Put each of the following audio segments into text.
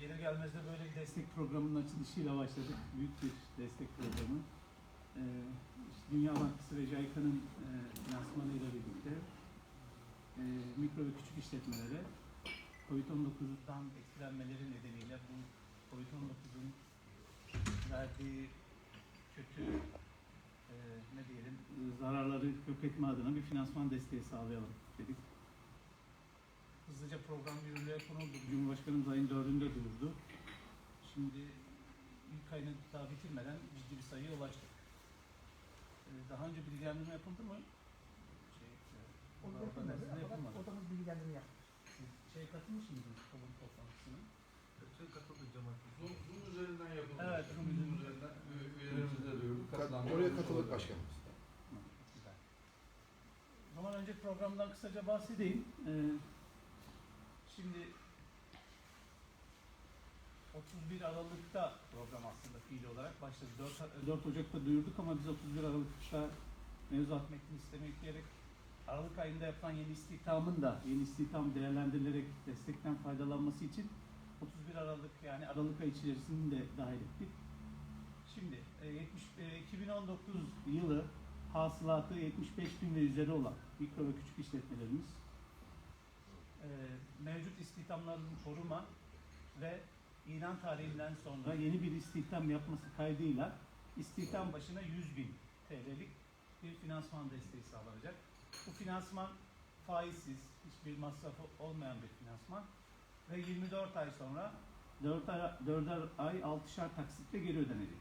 gelir gelmez de böyle bir destek programının açılışıyla başladık. Büyük bir destek programı. Ee, Dünya Bankası ve JICA'nın e, finansmanıyla birlikte e, mikro ve küçük işletmelere COVID-19'dan etkilenmeleri nedeniyle bu COVID-19'un verdiği kötü e, ne diyelim zararları yok etme adına bir finansman desteği sağlayalım dedik. Hızlıca program yürürlüğe konuldu. Cumhurbaşkanımız ayın 4'ünde duyurdu. Şimdi ilk ayını daha bitirmeden ciddi bir sayıya ulaştık. Ee, daha önce bilgilendirme yapıldı mı? Şey, e, yapılmadı yapılmadı. odamız bilgilendirme yaptı. Siz şey katılmış mıydınız kabul toplantısına? Cemaat. Zoom, Zoom üzerinden yapıldı. Evet, Zoom Zoom üzerinden. üzerinden üye- üyelerimize de duyurduk. Katılanlar Oraya olacak. başkanımız. Tamam, güzel. O zaman önce programdan kısaca bahsedeyim. Ee, şimdi 31 Aralık'ta program aslında fiili olarak başladı. 4, 4 Ocak'ta duyurduk ama biz 31 Aralık'ta mevzuat metnini sisteme yükleyerek Aralık ayında yapılan yeni istihdamın da yeni istihdam değerlendirilerek destekten faydalanması için 31 Aralık yani Aralık ayı içerisinde de dahil ettik. Şimdi e, 70, e, 2019 yılı hasılatı 75 bin ve üzeri olan mikro ve küçük işletmelerimiz e, mevcut istihdamlarını koruma ve ilan tarihinden sonra yeni bir istihdam yapması kaydıyla istihdam başına 100 bin TL'lik bir finansman desteği sağlanacak. Bu finansman faizsiz, hiçbir masrafı olmayan bir finansman ve 24 ay sonra 4 ay, 4'er ay 6'şar taksitle geri ödenecek.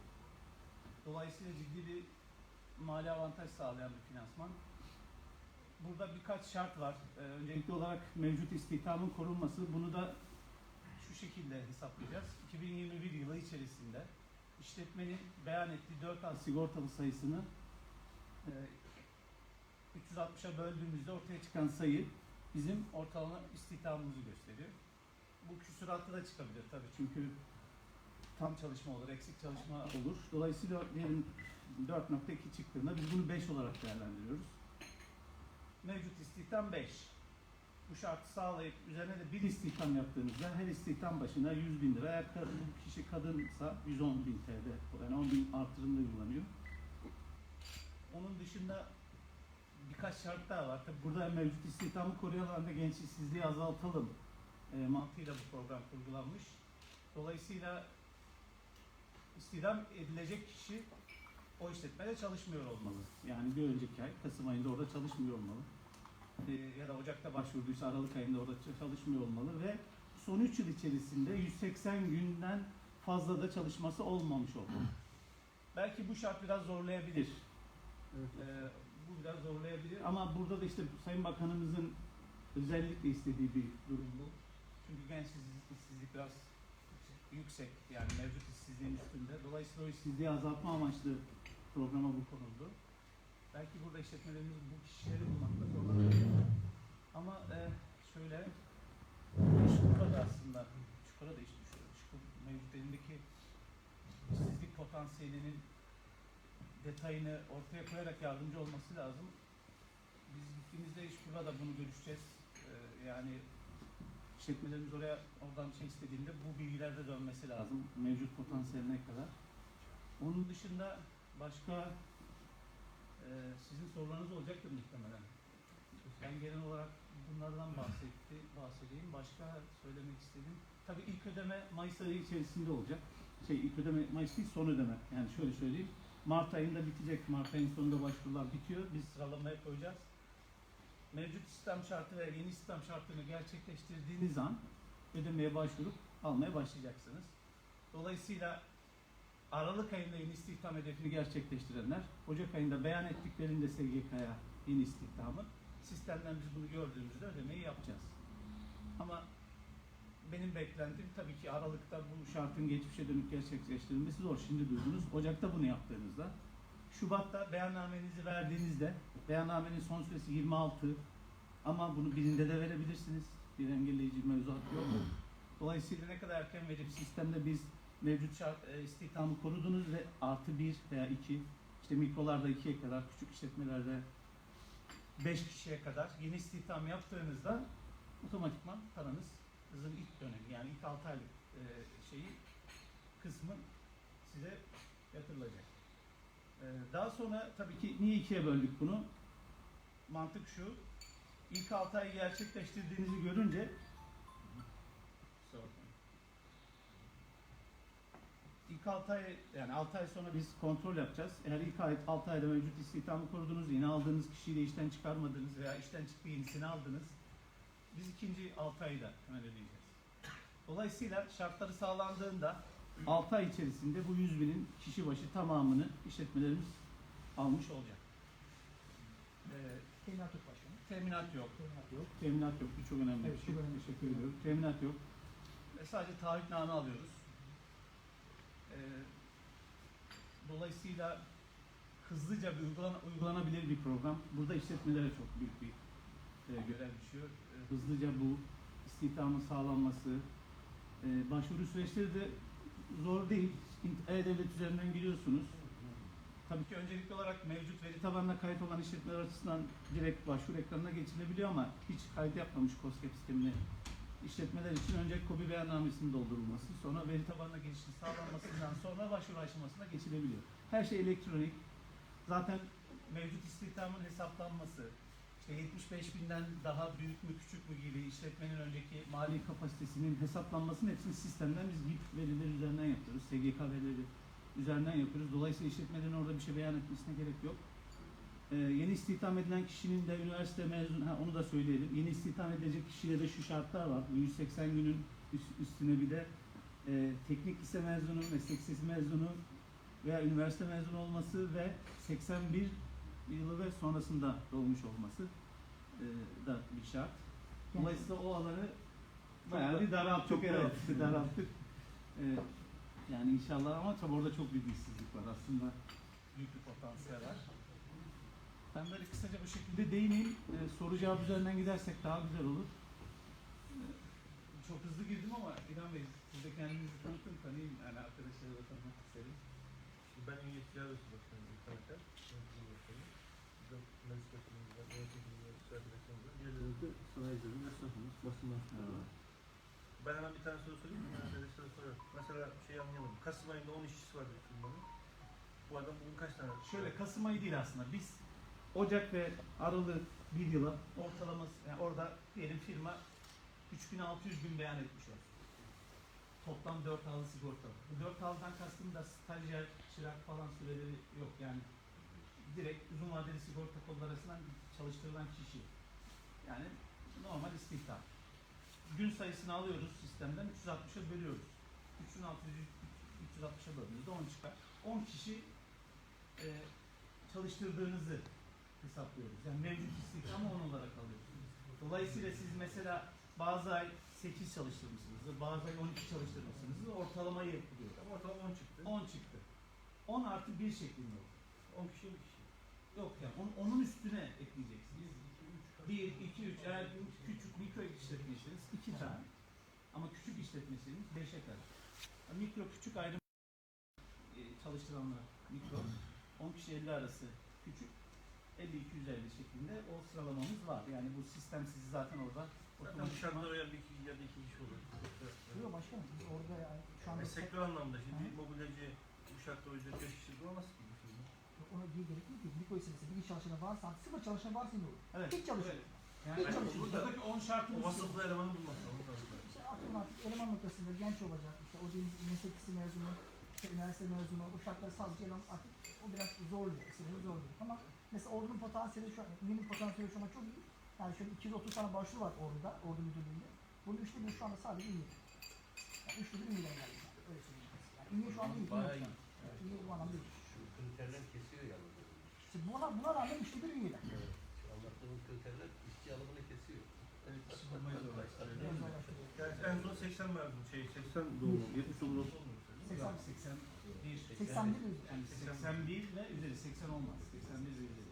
Dolayısıyla ciddi bir mali avantaj sağlayan bir finansman. Burada birkaç şart var. Ee, öncelikli olarak mevcut istihdamın korunması. Bunu da şu şekilde hesaplayacağız. 2021 yılı içerisinde işletmenin beyan ettiği 4 ay sigortalı sayısını e, 360'a böldüğümüzde ortaya çıkan sayı bizim ortalama istihdamımızı gösteriyor. Bu küsuratlı da çıkabilir tabii çünkü tam çalışma olur, eksik çalışma olur. Dolayısıyla diyelim 4.2 çıktığında biz bunu 5 olarak değerlendiriyoruz. Mevcut istihdam 5. Bu şartı sağlayıp üzerine de bir istihdam yaptığınızda her istihdam başına 100 bin lira, eğer kad- bu kişi kadınsa 110 bin TL, yani 10 bin artırımda uygulanıyor. Onun dışında birkaç şart daha var. Tabii burada mevcut istihdamı koruyalım ve genç işsizliği azaltalım e, mantığıyla bu program kurgulanmış. Dolayısıyla istihdam edilecek kişi o işletmede çalışmıyor olmalı. Yani bir önceki ay Kasım ayında orada çalışmıyor olmalı. E, ya da Ocak'ta başvurduysa Aralık ayında orada çalışmıyor olmalı ve son 3 yıl içerisinde 180 günden fazla da çalışması olmamış olmalı. Belki bu şart biraz zorlayabilir. Ee, bu biraz zorlayabilir ama burada da işte Sayın Bakanımızın özellikle istediği bir durum bu. Çünkü genç işsizlik biraz yüksek yani mevcut işsizliğin üstünde. Dolayısıyla o işsizliği azaltma amaçlı programa bu konuldu. Belki burada işletmelerimiz bu kişileri bulmakta zorlanabilir. Ama e, şöyle Çukur'a da aslında Çukur'a da iş düşüyor. Çukur mevcut elindeki işsizlik potansiyelinin detayını ortaya koyarak yardımcı olması lazım. Biz gittiğimizde iş burada da bunu görüşeceğiz. Ee, yani işletmelerimiz oraya oradan şey istediğinde bu bilgilerde dönmesi lazım. Mevcut potansiyeline kadar. Onun dışında başka e, sizin sorularınız olacaktır muhtemelen. Ben genel olarak bunlardan bahsetti, bahsedeyim. Başka söylemek istediğim. Tabii ilk ödeme Mayıs ayı içerisinde olacak. Şey ilk ödeme Mayıs değil son ödeme. Yani şöyle söyleyeyim. Mart ayında bitecek. Mart ayının sonunda başvurular bitiyor. Biz sıralamaya koyacağız. Mevcut sistem şartı ve yeni sistem şartını gerçekleştirdiğiniz an ödemeye başvurup almaya başlayacaksınız. Dolayısıyla Aralık ayında yeni istihdam hedefini gerçekleştirenler, Ocak ayında beyan ettiklerinde SGK'ya yeni istihdamı, sistemden biz bunu gördüğümüzde ödemeyi yapacağız. Ama benim beklentim tabii ki Aralık'ta bu şartın geçmişe dönük gerçekleştirilmesi zor. Şimdi duydunuz. Ocak'ta bunu yaptığınızda. Şubat'ta beyannamenizi verdiğinizde beyannamenin son süresi 26 ama bunu birinde de verebilirsiniz. Bir engelleyici mevzuat yok. Dolayısıyla ne kadar erken verip sistemde biz mevcut şart, e, istihdamı korudunuz ve artı bir veya iki işte mikrolarda ikiye kadar, küçük işletmelerde 5 kişiye kadar yeni istihdam yaptığınızda otomatikman paranızın ilk dönemi yani ilk 6 aylık e, şeyi kısmı size yatırılacak. E, daha sonra tabii ki niye ikiye böldük bunu? Mantık şu. İlk 6 ayı gerçekleştirdiğinizi görünce 6 ay yani 6 ay sonra biz kontrol yapacağız. Eğer ilk ay 6 ayda mevcut istihdamı korudunuz, yeni aldığınız kişiyi de işten çıkarmadınız veya işten çıktı yenisini aldınız. Biz ikinci 6 ayı da hemen ödeyeceğiz. Dolayısıyla şartları sağlandığında 6 ay içerisinde bu 100 binin kişi başı tamamını işletmelerimiz almış olacak. Ee, Teminat yok başkanım. teminat yok. Teminat yok. Teminat yok. Bu çok önemli Evet, bir şey. önemli. Teşekkür ediyorum. Teminat yok. Ve sadece taahhütname alıyoruz. Ee, dolayısıyla hızlıca bir uygulana, uygulanabilir bir program. Burada işletmelere çok büyük bir e, görev düşüyor. E, hızlıca bu istihdamın sağlanması, e, başvuru süreçleri de zor değil. E-Devlet üzerinden giriyorsunuz. Tabii ki öncelikli olarak mevcut veri tabanına kayıt olan işletmeler açısından direkt başvuru ekranına geçilebiliyor ama hiç kayıt yapmamış COSGAP sistemine işletmeler için önce KOBİ beyannamesinin doldurulması, sonra veri tabanına geçişin sağlanmasından sonra başvuru aşamasına geçilebiliyor. Her şey elektronik. Zaten mevcut istihdamın hesaplanması, işte 75 binden daha büyük mü küçük mü gibi işletmenin önceki mali kapasitesinin hesaplanmasının hepsini sistemden biz BIP verileri üzerinden yapıyoruz. SGK verileri üzerinden yapıyoruz. Dolayısıyla işletmelerin orada bir şey beyan etmesine gerek yok. Ee, yeni istihdam edilen kişinin de üniversite mezun, ha, onu da söyleyelim. Yeni istihdam edilecek kişiye de şu şartlar var. Bu 180 günün üst- üstüne bir de e, teknik lise mezunu, meslek lisesi mezunu veya üniversite mezunu olması ve 81 yılı ve sonrasında doğmuş olması e, da bir şart. Dolayısıyla o alanı bayağı bir daralttık. Çok evet, daralttık. E, yani inşallah ama tabii orada çok bir işsizlik var aslında. Büyük bir potansiyel var. Ben böyle kısaca bu şekilde değineyim. E, soru cevap üzerinden gidersek daha güzel olur. E, çok hızlı girdim ama İlhan Bey siz de kendinizi tanıtın tanıyayım. Yani arkadaşları da tanımak isterim. Ben Emniyet Ticaret Başkanı bir karakter. Yönetim Başkanı. Bizim meclis başkanımız var, yönetim arkadaşlarımız var. Diğerleri de sanayicilerin esnafımız, basın mensupları var. Ben hemen bir tane soru sorayım mı? Arkadaşlara soruyorum. Mesela şey anlayamadım. Kasım ayında 10 işçisi var bir firmanın. Bu adam bugün kaç tane? Şöyle Kasım ayı değil aslında. Biz Ocak ve Aralık bir yıla ortalaması yani orada diyelim firma 3600 gün beyan etmiş olsun. Toplam 4 halı sigorta. Bu 4 halıdan kastım da stajyer, çırak falan süreleri yok. Yani direkt uzun vadeli sigorta kolları arasından çalıştırılan kişi. Yani normal istihdam. Gün sayısını alıyoruz sistemden 360'a bölüyoruz. 3600'ü 360'a böldüğümüzde 10 çıkar. 10 kişi e, çalıştırdığınızı hesaplıyoruz. Yani mevcut istihdamı 10 olarak alıyorsunuz. Dolayısıyla siz mesela bazı ay 8 çalıştırmışsınız, bazı ay 12 çalıştırmışsınız. Ortalamayı yapılıyor. Ama ortalama 10 çıktı. 10 çıktı. 10 artı 1 şeklinde oldu. 10 kişi 10 kişi. Yok yani onun, onun üstüne ekleyeceksiniz. 1, 2, 3 eğer küçük mikro işletmeyseniz 2 tane. Ama küçük işletmeyseniz 5'e kadar. Mikro küçük ayrım e, çalıştıranlar mikro. 10 kişi 50 arası küçük. 50-250 şeklinde o sıralamamız var. Yani bu sistem sizi zaten orada Zaten otomatikman- dışarıda uyan bir kişi ya da iki kişi olur. Yok başkanım biz orada yani şu anda Yani sektör anlamda şimdi mobilyacı uşakta uyacak 5 kişi duramaz ki bir firma. ona diye gerek yok ki. Mikro isimlisi bir iş çalışanı varsa, sıfır çalışan varsa ne olur? Evet. Hiç çalışıyor. evet. Yani Hiç çalışıyor. buradaki 10 şartın O üstü- vasıflı elemanı bulmak lazım. İşte atıyorum artık eleman noktasında genç olacak. İşte o dediğimiz meslek lisesi mezunu, üniversite mezunu, o şartları sadece eleman artık o biraz zorluyor, sınırı zorluyor. Ama mesela ordunun potansiyeli şu an, ünlünün potansiyeli şu an çok iyi. Yani şöyle 230 tane başvuru var orada, ordu müdürlüğünde. Bunun üçte biri şu anda sadece ünlü. Yani üçte biri ünlüden geldi. Öyle söyleyeyim. Yani ünlü şu anda iyi. Bayağı iyi. Evet, ünlü bu anlamda iyi. Şu kriterler kesiyor yalnız. İşte buna, buna rağmen üçte bir ünlüden. Evet. Anlattığımız kriterler işçi alımını kesiyor. Evet, işi bulmayı zorlaştırıyor. Yani en son 80 mezun şey 80 doğumlu 70 doğumlu. 80 Yok, 81. 81 üzeri. Yani 81 ve üzeri 80 olmaz. 81 ve üzeri.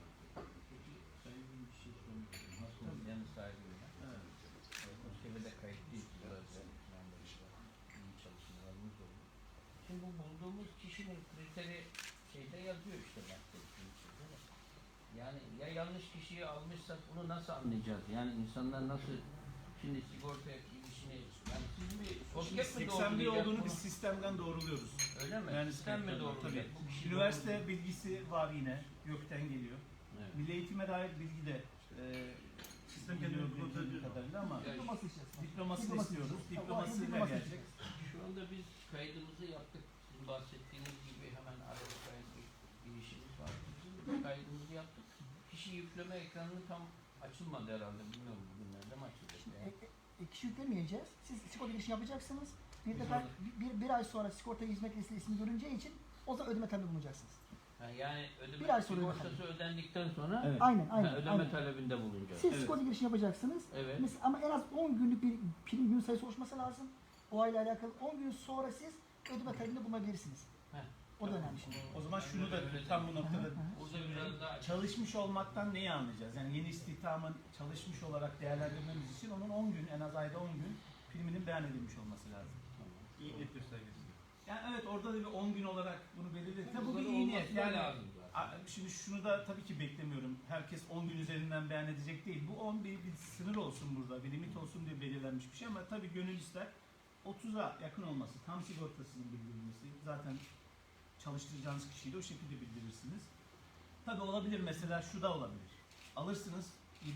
Şimdi bu bulduğumuz kişinin kriteri şeyde yazıyor işte mi? Yani ya yanlış kişiyi almışsak bunu nasıl anlayacağız? Yani insanlar nasıl şimdi sigorta yani mi 81 doğrulayacak olduğunu biz sistemden doğruluyoruz. Öyle mi? Yani Sistem mi tabii. doğrulayacak? Bu kişi Üniversite bilgisi var yine. Gökten geliyor. Evet. Milli eğitime dair bilgi de e, sistem kendini geliyor bildiğim kadarıyla ama Ya Diploması diplomasını Diploması istiyoruz. istiyoruz. Diplomasıyla Diploması gelecek. Şu anda biz kaydımızı yaptık. Sizin bahsettiğiniz gibi hemen Aralık ayında girişimiz var. Bizim kaydımızı yaptık. Kişi yükleme ekranı tam açılmadı herhalde. Bilmiyorum bugünlerde mi açılacak? Yani. e, kişi yüklemeyeceğiz. Siz sigorta girişi yapacaksınız. Bir, defa, bir, bir ay sonra sigorta hizmet listesi ismi görüneceği için o zaman ödeme talebinde bulunacaksınız. Ha, yani ödeme Bir ay sonra sigortası ödendikten sonra Evet. Aynen ha, aynen. ödeme aynen. talebinde bulunacak. Siz Evet. sigorta girişi yapacaksınız. Evet. Mesela, ama en az 10 günlük bir prim gün sayısı oluşması lazım. O ayla alakalı 10 gün sonra siz ödeme talebinde bulunabilirsiniz. Heh. O da önemli şimdi. O zaman şunu da tam bu noktada çalışmış olmaktan neyi anlayacağız? Yani yeni istihdamın çalışmış olarak değerlendirmemiz için onun 10 gün, en az ayda 10 gün priminin beyan edilmiş olması lazım. İyi niyet göstergesi. Yani evet orada da bir 10 gün olarak bunu belirledik. Tabii bu bir iyi niyet. Yani lazım şimdi şunu da tabii ki beklemiyorum. Herkes 10 gün üzerinden beyan edecek değil. Bu 10 bir, bir sınır olsun burada, bir limit olsun diye belirlenmiş bir şey ama tabii gönül ister 30'a yakın olması, tam sigortasının bildirilmesi. Zaten çalıştıracağınız kişiyi de o şekilde bildirirsiniz. Tabii olabilir mesela şu da olabilir. Alırsınız 7-8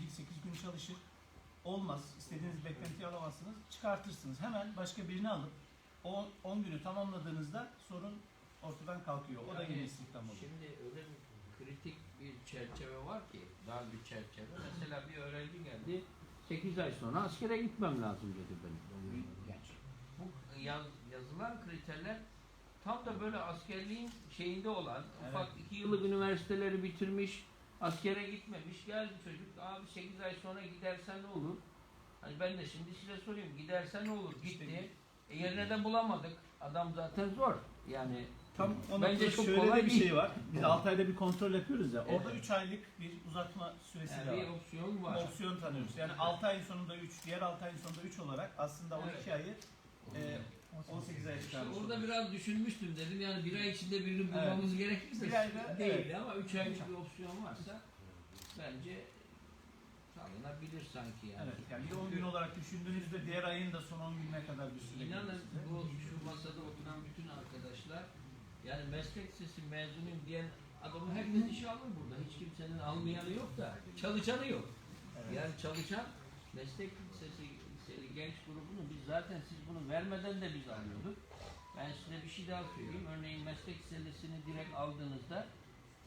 gün çalışır. Olmaz. istediğiniz beklentiyi alamazsınız. Çıkartırsınız. Hemen başka birini alıp o 10 günü tamamladığınızda sorun ortadan kalkıyor. O da Yani yeni istihdam oluyor. Şimdi öyle bir kritik bir çerçeve var ki, dar bir çerçeve. Mesela bir öğrenci geldi, 8 ay sonra askere gitmem lazım dedi benim. Genç. Bu yaz, yazılan kriterler tam da böyle askerliğin şeyinde olan, Evet. ufak iki yıllık üniversiteleri bitirmiş, askere gitmemiş, geldi çocuk, abi 8 ay sonra gidersen ne olur? Hani ben de şimdi size sorayım, gidersen ne olur? İşte Gitti. E yerine de bulamadık. Adam zaten zor. Yani Tam o Bence çok şöyle kolay de bir değil. şey var. Biz 6 ayda bir kontrol yapıyoruz ya. Orada Evet. 3 aylık bir uzatma süresi yani de bir var. opsiyon var. Opsiyon tanıyoruz. Yani 6 ayın sonunda 3, diğer 6 ayın sonunda 3 olarak aslında 12 Evet. ayı e, 18 aya İşte çıkarmış orada biraz düşünmüştüm dedim yani bir ay içinde birini Evet. bulmamız gerekirse Bir ayda, değil evet. ama üç aylık bir opsiyon varsa bence sağlanabilir sanki yani. Evet, yani bir 10 gün olarak düşündüğünüzde diğer ayın da son 10 gününe kadar bir süre İnanın size. bu şu masada oturan bütün arkadaşlar yani meslek lisesi mezunuyum diyen adamı herkes işe alır burada. Hiç kimsenin almayanı yok da çalışanı yok. Evet. Yani çalışan meslek genç grubunu biz zaten siz bunu vermeden de biz alıyorduk. Ben size bir şey daha söyleyeyim. Örneğin meslek lisesini direkt aldığınızda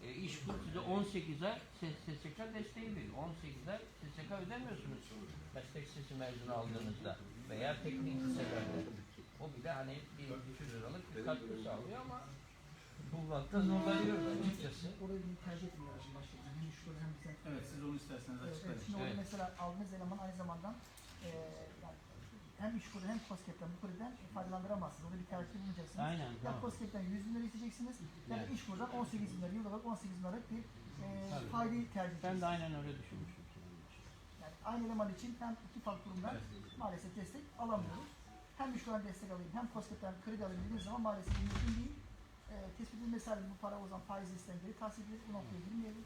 e, iş kur size 18 ay SSK desteği veriyor. 18 ay SSK ödemiyorsunuz meslek lisesi mezunu aldığınızda veya teknik liselerde. O bile hani bir 200 liralık bir katkı sağlıyor ama bulmakta zorlanıyoruz açıkçası. Orayı bir tercih etmiyor şimdi başlayalım. Hem şurada hem bize. Evet, siz onu isterseniz açıklayın. evet. Şimdi orada Evet. mesela aldığınız eleman aynı zamanda e, hem iş kurdu hem koskepten bu kuriden faydalandıramazsınız. Orada bir tercih bulunacaksınız. Aynen Ya tamam. koskepten 100 bin lira isteyeceksiniz ya da Evet. iş kurdan 18 bin lira, yıl olarak 18 bin liralık bir e, Tabii. faydayı tercih Ben edeceksiniz. de aynen öyle düşünmüştüm. Yani aynı eleman için hem iki farklı kurumdan maalesef destek alamıyoruz. Hem iş kuran destek alayım hem koskepten kredi alayım dediğiniz zaman maalesef mümkün değil. E, tespit edilmesi halinde bu para o zaman faiz listeden geri tahsil edilir. Bu noktaya girmeyelim.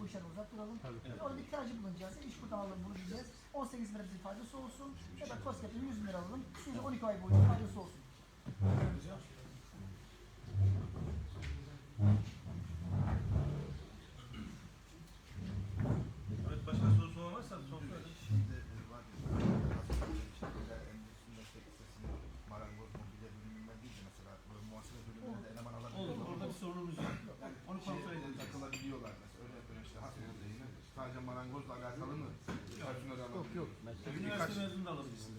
Bu işten uzak duralım. Tabii. Evet. Orada bir tercih bulunacağız. İş buradan alalım bunu diyeceğiz. 18 bin lira bize faydası olsun. Ya da koskepten 100 bin lira alalım. Size 12 ay boyunca faydası olsun. Evet başka soru soran varsa soru sorun. Şimdi e, var ya, şeyler, endüstri meslek lisesinin marangoz mobilya bölümünden değil de mesela böyle muhasebe bölümüne de eleman Olur, alabiliyorlar. orada bir sorunumuz yok. Yani Onu şey, kontrol edeceğiz. takılabiliyorlar mesela öyle böyle işte hasbol değil mi? Sadece marangozla alakalı mı? Personel Yok yok. alabiliyor. Mezunu da alabilirsiniz.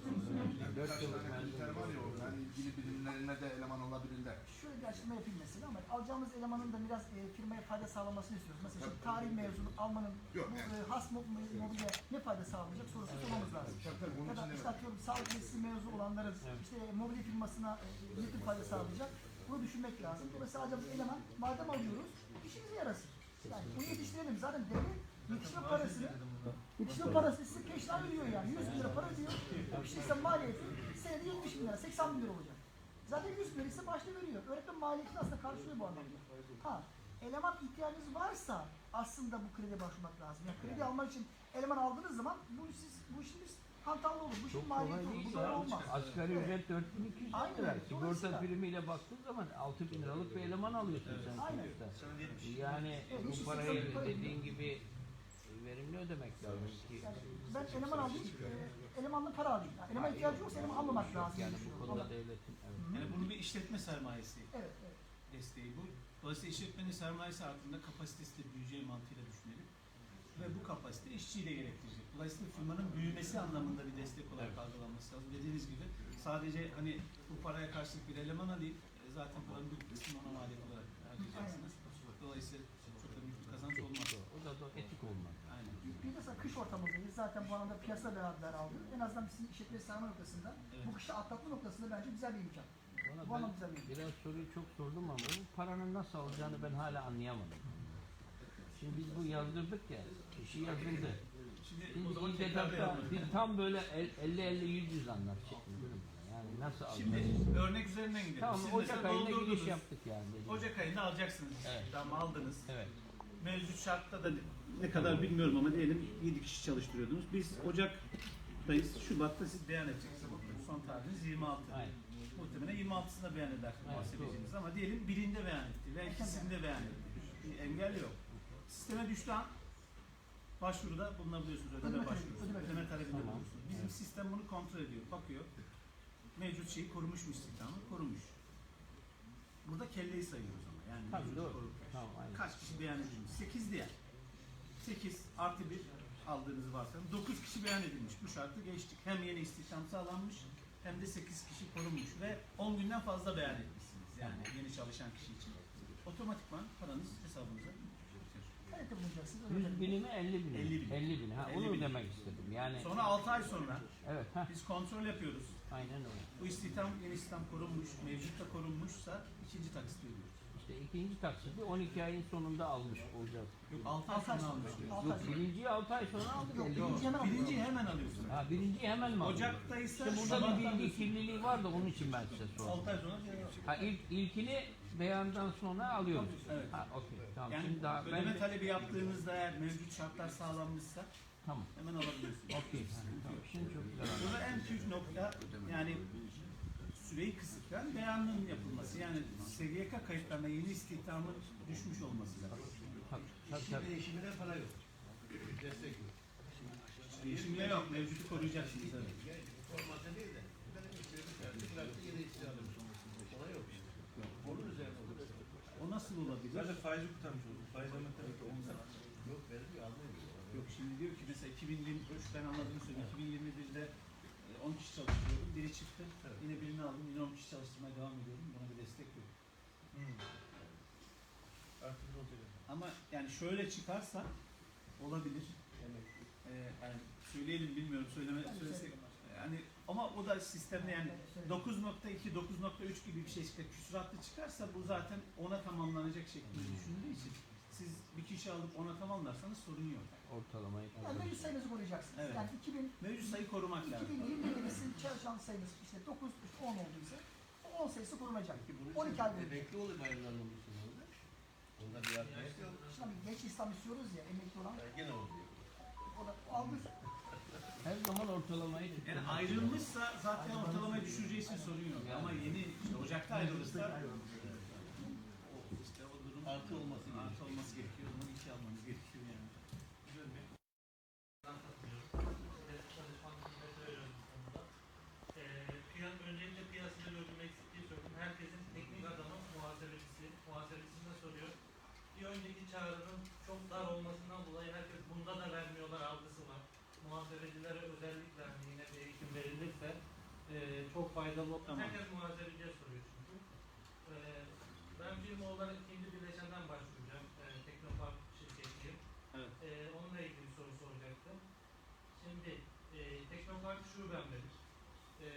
Dört yıllık mezun var ya orada. Yani ilgili bilimlerine de eleman alabilirler. Şöyle bir açıklama yapayım mesela ama alacağımız elemanın da biraz e, firmaya fayda sağlamasını istiyoruz. Mesela şimdi tarih mezunu almanın Yok, bu yani. e, has mo- mobilya ne fayda sağlayacak sorusu sormamız lazım. Tabii tabii bunun Ya da işte atıyorum sağlık mesleği mezunu olanların işte mobilya firmasına e, ne tür fayda sağlayacak bunu düşünmek lazım. Dolayısıyla alacağımız eleman madem alıyoruz işimize yarasın. Yani bunu yetiştirelim. Zaten devlet yetişme parasını yetişme parasını size peşten ödüyor yani. 100 bin lira para ödüyor. İşte ise maliyeti senede 70 bin lira, 80 bin lira olacak. Zaten 100 bin lira ise başta veriyor. Öğretmen maliyetini aslında karşılıyor bu anlamda. Ha, eleman ihtiyacınız varsa aslında bu krediye başvurmak lazım. Yani kredi almak için eleman aldığınız zaman bu siz bu işiniz hantallı olur. Bu kolay maliyeti olur. Bu ya. olmaz. Asgari Evet. ücret 4200 Aynen lira. öyle. Sigorta Dolayısıyla- primiyle baktığın zaman 6000 liralık bir eleman alıyorsun sen Aynen. sonuçta. Yani Evet, bu parayı dediğin gibi verimli ödemek lazım ki. Yani ben eleman alayım, e, elemanla para alayım. Yani eleman ihtiyacı yoksa eleman almamak lazım. Yani bu konuda Ama- devletin evet. Yani bunun bir işletme sermayesi Evet, evet. desteği bu. Dolayısıyla işletmenin sermayesi arttığında kapasitesi de büyüyeceği mantığıyla düşünelim. Ve bu kapasite işçiyle gerektirecek. Dolayısıyla firmanın büyümesi anlamında bir destek olarak algılanması lazım. Dediğiniz gibi sadece hani bu paraya karşılık bir eleman alayım, e, zaten paranın büyük kısmını ona maliyet olarak harcayacaksınız. Dolayısıyla çok da büyük bir kazanç olmaz. O da, da etik olmaz. Aynen. Bir de mesela kış ortamındayız. Zaten bu anlamda piyasa beraber aldı. En azından bizim işletme sermaye noktasında Evet. bu kışı atlatma noktasında bence güzel bir imkan. Bana Bu ben anlamda güzel bir imkan. biraz soruyu çok sordum ama bu paranın nasıl alacağını ben hala anlayamadım. Şimdi biz bu yazdırdık ya, kişi yazıldı. Şimdi o Şimdi zaman ilk tekrar etapta bir tam böyle 50-50-100 anlat şeklinde. Yani nasıl Şimdi alacağız? örnek üzerinden gidelim. Tamam Siz Ocak mesela ayında giriş doldurdunuz. yaptık yani. dediğim. Ocak ayında alacaksınız. Evet. Tamam aldınız. Evet. Mevcut şartta da ne kadar bilmiyorum ama diyelim 7 kişi çalıştırıyordunuz. Biz Ocak'tayız. Şubat'ta siz beyan edeceksiniz. Son tarihiniz 26. Aynen. Muhtemelen 26'sında beyan eder muhasebeciniz ama diyelim birinde beyan etti veya ikisinde beyan etti. Bir engel yok. Sisteme düştü an başvuruda bulunabiliyorsunuz. Ödeme Ödeme başvurusu. ödeme Ödeme talebinde Tamam. bulunursunuz. Bizim Evet. sistem bunu kontrol ediyor. Bakıyor. Mevcut şeyi korumuş mu istihdamı? Korumuş. Burada kelleyi sayıyoruz ama. Yani Tabii doğru. korurken. Tamam aynen. Kaç kişi beyan edilmiş? 8 diye. 8 artı 1 aldığınızı varsayalım. 9 kişi beyan edilmiş. Bu şartı geçtik. Hem yeni istihdam sağlanmış hem de 8 kişi korunmuş ve 10 günden fazla beyan etmişsiniz. Yani yeni çalışan kişi için. Otomatikman paranız hesabınıza bulunacaksınız. öyle 100 tabii. bini mi 50 bini? mi? 50 bin. 50 bin. Ha, 50 onu bin. demek istedim. Yani Sonra 6 ay sonra evet ha biz kontrol yapıyoruz. aynen öyle. Bu istihdam, yeni istihdam korunmuş, mevcut da korunmuşsa ikinci taksit ödüyoruz. İşte ikinci taksidi 12 ayın sonunda almış olacağız. Yok 6 ay sonra. Altı Yok birinciyi 6 ay sonra aldık. Yok, 50 birinci hemen alıyoruz. Birinciyi hemen alıyorsunuz. Ha birinciyi hemen mi aldık? Ocak'ta ise İşte burada bir bilgi kirliliği var da onun için ben size sordum. 6 ay sonra alıyorsunuz. Ha ilk ilkini beyandan sonra alıyoruz. Evet. Ha okey tamam. Yani Şimdi daha ben ödeme de, talebi yaptığınızda eğer mevcut şartlar sağlanmışsa tamam. hemen alabiliyorsunuz. Okey. Ha, tamam. Şimdi çok güzel. Burada en büyük nokta yani süreyi kısıtlayan beyanın yapılması. Yani SGK kayıtlarına yeni istihdamın düşmüş olması lazım. Tabii, tabii. Değişimine para yok. Destek yok. Değişimle yok, mevcutu koruyacaksınız. Evet. Formasyon değil de. O nasıl olabilir? Sadece faizi kurtarmış olduk. Faiz olmaz. Yok vermiyor almıyor. Yok şimdi diyor ki mesela 2023 ben anladığımı söyleyeyim. 2021'de e, 10 kişi çalıştırıyordum. Biri çıktı. Evet. Yine birini aldım. Yine 10 kişi çalıştırmaya devam ediyorum. Buna bir destek yok. Artık bir olacak. Ama yani şöyle çıkarsa olabilir. Ee, yani söyleyelim bilmiyorum söyleme söylesek. Yani ama o da sistemde yani 9.2 9.3 gibi bir şey çıkar. Küsuratlı çıkarsa bu zaten ona tamamlanacak şeklinde düşündüğü için siz bir kişi alıp ona tamamlarsanız sorun yok. Ortalamayı Yani mevcut sayınızı koruyacaksınız. Evet. Yani 2000 Mevcut sayı korumak lazım. 2020'de sizin çalışan sayınız işte 9, işte 10 olduysa o 10 sayısı korunacak. 12 ay boyunca. Emekli olur ayrılanmışsın orada. Onda bir arkadaş yok. Şimdi genç İslam istiyoruz ya emekli olan. Yani Gene oluyor. O da almış. her zaman ortalamayı Yani ayrılmışsa zaten ortalamayı düşüreceği için sorun yok. Ama yeni işte Ocak'ta ayrılırsa o işte o durum Artı olması gerekiyor. artı olması gerekiyor. O zaman iki almanız gerekiyor yani. Ee, öncelikle piyasada gördüğüm eksikliği söyleyeyim. Herkesin teknik adamı muhasebecisi, muhasebesinde soruyor. Bir önceki çağrının çok dar olmasından dolayı herkes bunda da vermiyorlar algısı var. Muhasebecilere özellikle hani yine bir eğitim verilirse e, çok faydalı olur. Tamam. Herkes muhasebeciye soruyor çünkü. E, ben firma olarak ikinci bileşenden başvuracağım. E, Teknopark şirketiyim. Evet. E, onunla ilgili bir soru soracaktım. Şimdi e, Teknopark şubem benim. E,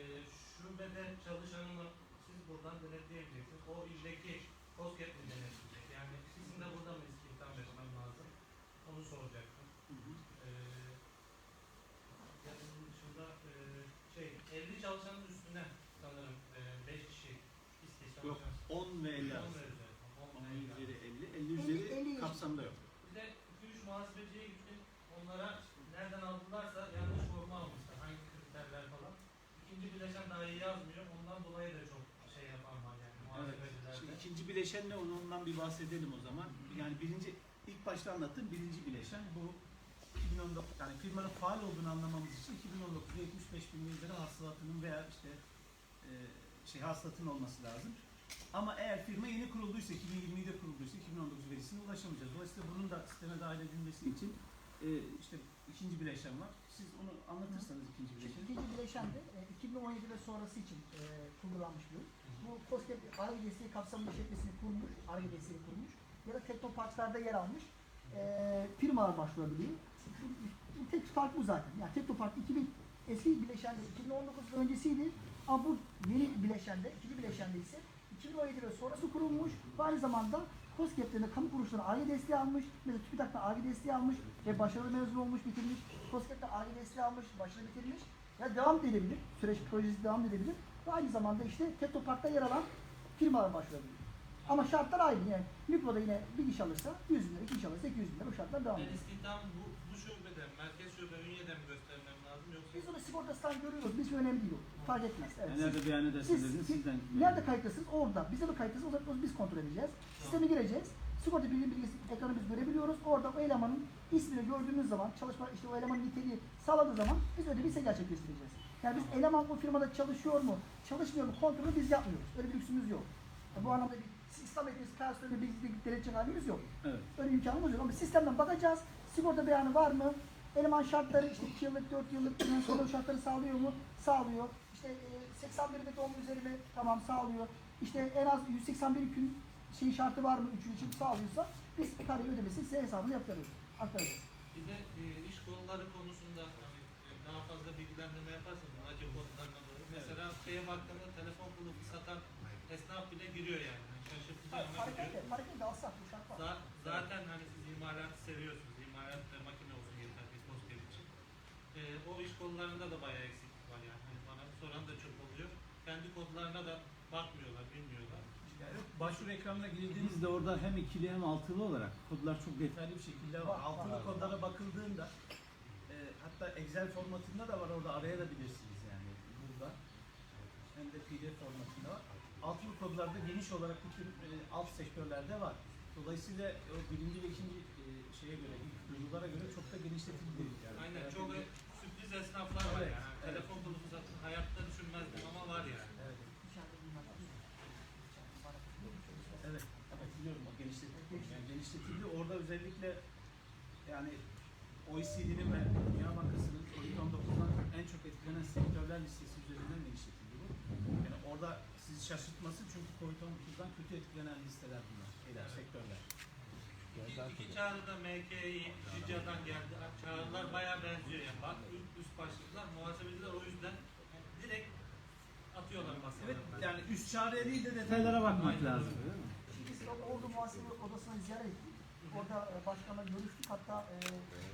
şubede çalışanımı siz buradan denetleyebileceksiniz. O ildeki COSGAP mi denetleyecek? Yani sizin de burada mı istihdam etmem lazım? Onu soracaktım. E, ya bunun dışında e, şey 50 çalışanın üstüne sanırım 5 kişi istihdam Yok 10 ve 50 arası. 10 50 üzeri 50, 50 üzeri 50 kapsamda yok. Bir de 2-3 muhasebeciye gittim. Onlara nereden aldılarsa yanlış formu almışlar. Hangi dolayı da çok şey yapan var yani Evet. muhasebecilerde. Şimdi ikinci bileşen ne onu ondan bir bahsedelim o zaman. Yani birinci ilk başta anlattığım birinci bileşen bu 2019 yani firmanın faal olduğunu anlamamız için 2019'da 75 bin lira hasılatının veya işte e, şey hasılatın olması lazım. Ama eğer firma yeni kurulduysa, 2020'de kurulduysa 2019 verisine ulaşamayacağız. Dolayısıyla bunun da sisteme dahil edilmesi için e, işte ikinci bileşen var. Siz onu anlatırsanız ikinci Şimdi bileşeni. ikinci bileşen de e, 2017 ve sonrası için e, kullanılmış bir. Bu COSGAP ARGE desteği kapsamında işletmesini kurmuş, ARGE desteği kurmuş ya da teknoparklarda yer almış e, firmalar başvurabiliyor. Tek fark bu zaten. Yani Teknopark 2000 eski bileşende 2019 öncesiydi ama bu yeni bileşende, ikinci bileşende ise 2017 ve sonrası kurulmuş ve aynı zamanda COSGAP'te de kamu kuruluşları ARGE desteği almış, mesela TÜBİTAK'ta ARGE desteği almış ve başarılı mezun olmuş, bitirmiş. COSGAP'te ARGE desteği almış, başarılı bitirmiş. Ya devam edebilir, süreç projesi devam edebilir. Ve aynı zamanda işte Teknopark'ta yer alan firmalar başvurabilir. Ama şartlar aynı yani. Mikro'da yine bir iş alırsa 100 bin lira, iki iş alırsa 200 bin lira o şartlar devam Ben ediyor. istihdam bu, bu şubede, merkez şube Ünye'de mi göstermem lazım yoksa Biz onu sigortasından görüyoruz. Biz önemli değil o. Fark etmez. Evet. Yani nerede beyan edersiniz siz- sizden. Nerede kayıtlısınız? Orada. Bize de kayıtlısınız. O zaman biz kontrol edeceğiz. Sisteme gireceğiz. Sigorta bilgi bilgisi ekranı biz görebiliyoruz. Orada o elemanın ismini gördüğümüz zaman, çalışma işte o elemanın niteliği sağladığı zaman biz öyle bir ise gerçekleştireceğiz. Yani biz eleman bu firmada çalışıyor mu, çalışmıyor mu kontrolü biz yapmıyoruz. Öyle bir lüksümüz yok. Yani bu anlamda bir İslam ehlisi personeli bilgi gerekecek halimiz yok. Evet. Öyle imkanımız yok ama sistemden bakacağız. Sigorta beyanı var mı? Eleman şartları işte 2 yıllık, 4 yıllık o şartları sağlıyor mu? Sağlıyor. İşte e, 81 ve doğum üzerine tamam sağlıyor. İşte en az 181 gün şey şartı var mı? Üçü için sağlıyorsa biz parayı ödemesini size hesabını yaptırırız. Aktarırız. bir de e, iş kolları konusunda hani, e, daha fazla bilgilendirme yaparsanız acı kodlarına doğru. Mesela şeye baktığında telefon kılıfı satan esnaf bile giriyor yani. Alsak var. Zaten hani siz imalatı seviyorsunuz. İmalat ve makine olsun yeter bir poster için. E, o iş kollarında da bayağı eksiklik var yani. Hani bana soran da çok oluyor. Kendi kodlarına da bakmıyorlar, bilmiyorlar. Yani başvuru ekranına girdiğinizde orada hem ikili hem altılı olarak kodlar çok detaylı bir şekilde var. Altılı kodlara bakıldığında e, hatta Excel formatında da var orada arayabilirsiniz yani burada. Hem de PDF formatında var. Altılı kodlarda geniş olarak bütün e, alt sektörlerde var. Dolayısıyla o birinci ve ikinci e, şeye göre, duyurulara göre çok da genişletildi. Yani. Aynen çok e, sürpriz esnaflar var Evet, yani. evet. Telefon kılıfı satın hayatta düşünmezdim ama var yani. Evet. Evet, evet biliyorum o genişletildi. Yani genişletildi. Orada özellikle yani OECD'nin ve Dünya Bankası'nın COVID-19'dan en çok etkilenen sektörler listesi üzerinden genişletildi bu. Yani orada sizi şaşırtması çünkü COVID-19'dan kötü etkilenen listeler bunlar, şeyler, sektörler. İki, iki çağrı da MKİ, Cica'dan geldi. Çağrılar bayağı benziyor yani. Bak üst, üst başlıklar, muhasebeciler o yüzden direkt atıyorlar masaya. Evet, yani üst çağrıya değil de detaylara bakmak Aynen. lazım. Şimdi biz Ordu Muhasebe Odası'na ziyaret ettik. Orada e, başkanla görüştük. Hatta e,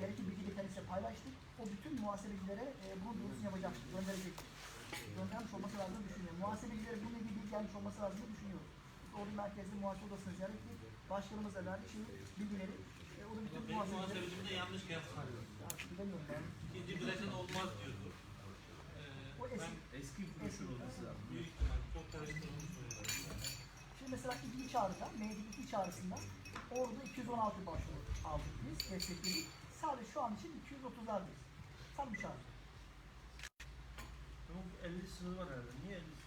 gerekli bilgileri kendisiyle paylaştık. O bütün muhasebecilere e, bu duyurusunu yapacak, gönderecek. Göndermiş olması lazım düşünüyorum. Muhasebecilere bununla ilgili bilgi gelmiş olması lazım diye düşünüyorum. Ordu Merkezli Muhasebe Odası'na ziyaret ettik. Başkanımıza verdik şimdi bilgileri. E, o da bütün Benim muhasebecileri... muhasebecim de yanlış yaptı. Ya, bilemiyorum ben. İkinci bileşen olmaz diyordu. O Ee, ben eski- Eski kuruluşun olması lazım. büyük ihtimal çok karıştırılmış. Şimdi mesela ikinci çağrıda, Meydik iki çağrısında orada 216 başvuru aldık biz, destekledik. Sadece şu an için 230'lardayız. Sadece bu çağrı. Bu 50 sınırı var herhalde. Niye 50